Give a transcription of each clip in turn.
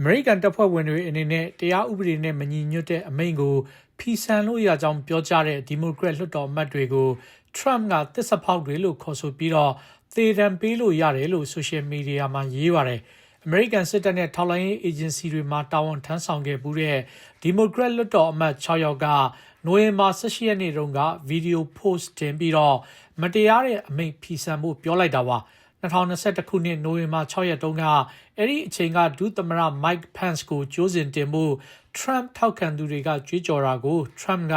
အမေရိကန်တပ်ဖွဲ့ဝင်တွေအနေနဲ့တရားဥပဒေနဲ့မညီညွတ်တဲ့အမိန့်ကိုဖီဆန်လို့ရကြောင်းပြောကြားတဲ့ဒီမိုကရက်လွှတ်တော်အမတ်တွေကို Trump ကသစ္စာဖောက်တွေလို့ခေါ်ဆိုပြီးတော့သေဒဏ်ပေးလို့ရတယ်လို့ဆိုရှယ်မီဒီယာမှာရေးပါတယ်။ American စစ်တပ်နဲ့ထောက်လှမ်းရေး agency တွေမှာတာဝန်ထမ်းဆောင်ခဲ့မှုတဲ့ဒီမိုကရက်လွှတ်တော်အမတ်6ယောက်ကနိုဝင်ဘာ18ရက်နေ့တုန်းကဗီဒီယို post တင်ပြီးတော့မတရားတဲ့အမိန့်ဖီဆန်ဖို့ပြောလိုက်တာပါ 2021ခုနှစ်နိုဝင်ဘာ6ရက်တုန်းကအဲ့ဒီအချိန်ကဒုသမရ Mike Pence ကိုကြိုးစင်တင်မှု Trump ထောက်ခံသူတွေကကြွေးကြော်တာကို Trump က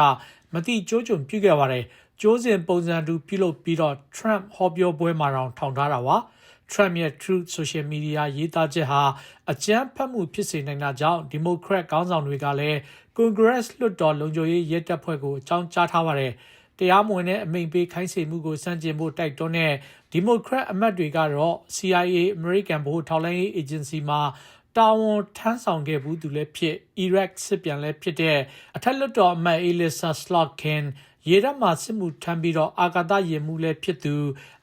မတိကြိုးကြုံပြုခဲ့ပါတယ်ကြိုးစင်ပုံစံတူပြုလုပ်ပြီးတော့ Trump ဟောပြောပွဲမှာတောင်ထောင်ထားတာပါ Trump ရဲ့ Truth Social Media ရေးသားချက်ဟာအကြမ်းဖက်မှုဖြစ်စေနိုင်တာကြောင့် Democrat ခေါင်းဆောင်တွေကလည်း Congress လွှတ်တော်လုံခြုံရေးရဲတပ်ဖွဲ့ကိုအကြောင်းကြားထားပါတယ်။ တရားမဝင်တဲ့အမိန့်ပေးခိုင်းစေမှုကိုစန့်ကျင်ဖို့တိုက်တွန်းတဲ့ Democrat အမတ်တွေကတော့ CIA American ဗဟိုထောက်လှမ်းရေး agency မှာတာဝန်ထမ်းဆောင်ခဲ့ဘူးသူလည်းဖြစ် Iraq စစ်ပြန်လည်းဖြစ်တဲ့အထက်လွှတ်တော်အမတ် Elissa Slotkin ရေတပ်မှာစစ်မှုထမ်းပြီးတော့အာကာသယာဉ်မှုလည်းဖြစ်သူ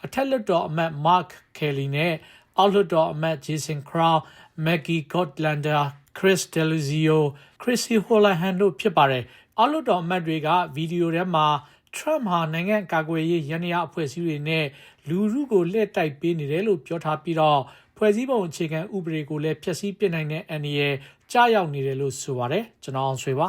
အထက်လွှတ်တော်အမတ် Mark Kelly နဲ့အောက်လွှတ်တော်အမတ် Jason Crow, Maggie Gotlander, Chris Deluzio, Chrissy Holahan တို့ဖြစ်ပါတယ်။အောက်လွှတ်တော်အမတ်တွေကဗီဒီယိုထဲမှာ Trump ဟာနိုင်ငံကာကွယ်ရေးရန်ရာအဖွဲ့အစည်းတွေနဲ့လူမှုကိုလှည့်တိုက်ပေးနေတယ်လို့ပြောထားပြီးတော့ဖွဲ့စည်းပုံအခြေခံဥပဒေကိုလည်းဖျက်ဆီးပစ်နိုင်တဲ့အန္တရာယ်ကြားရောက်နေတယ်လို့ဆိုပါတယ်ကျွန်တော်အောင်ဆွေပါ